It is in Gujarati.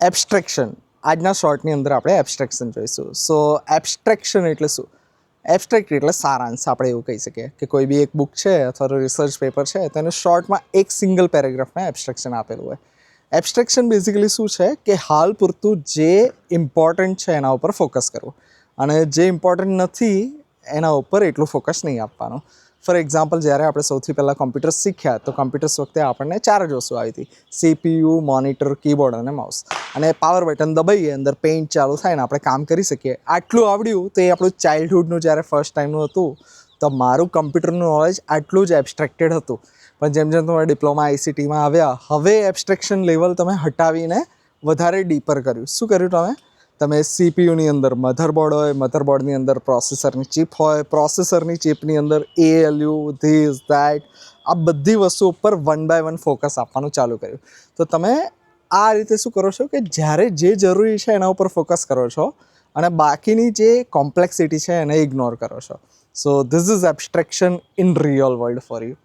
એબ્સ્ટ્રેક્શન આજના શોર્ટની અંદર આપણે એબસ્ટ્રેક્શન જોઈશું. સો એબ્સ્ટ્રેક્શન એટલે શું? એબસ્ટ્રેક્ટ એટલે સારાંશ, આપણે એવું કહી શકીએ કે કોઈ બી એક બુક છે અથવા તો રિસર્ચ પેપર છે તેને શોર્ટમાં એક સિંગલ પેરેગ્રાફમાં એબસ્ટ્રેક્શન આપેલું હોય. એબસ્ટ્રેક્શન બેઝિકલી શું છે કે હાલ પૂરતું જે ઇમ્પોર્ટન્ટ છે એના ઉપર ફોકસ કરવું. અને જે ઇમ્પોર્ટન્ટ નથી, એના ઉપર એટલું ફોકસ નહીં આપવાનું. ફોર એક્ઝામ્પલ જ્યારે આપણે સૌથી પહેલાં કોમ્પ્યુટર શીખ્યા, તો કોમ્પ્યુટર્સ વખતે આપણને ચાર જ વસ્તુ આવી હતી. સીપીયુ મોનિટર કીબોર્ડ અને માઉસ અને પાવર બટન દબાઈએ, અંદર પેઇન્ટ ચાલુ થાય ને આપણે કામ કરી શકીએ. આટલું આવડ્યું તો એ આપણું ચાઇલ્ડહુડનું જ્યારે ફર્સ્ટ ટાઈમનું હતું, તો મારું કમ્પ્યુટરનું નોલેજ આટલું જ એબ્સ્ટ્રેક્ટેડ હતું. પણ જેમ જેમ તમે ડિપ્લોમા આઈસીટીમાં આવ્યા, હવે એબસ્ટ્રેક્શન લેવલ તમે હટાવીને વધારે ડીપર કર્યું. શું કર્યું તમે? તમે સીપીયુની અંદર મધરબોર્ડ હોય મધરબોર્ડની અંદર પ્રોસેસરની ચિપ હોય પ્રોસેસરની ચિપની અંદર એએલયુ ધીસ દેટ આ બધી વસ્તુ ઉપર વન બાય વન ફોકસ આપવાનું ચાલુ કર્યું. તો તમે આ રીતે શું કરો છો કે જ્યારે જે જરૂરી છે એના ઉપર ફોકસ કરો છો અને બાકીની જે કોમ્પ્લેક્સિટી છે એને ઇગ્નોર કરો છો. So this is abstraction in real world for you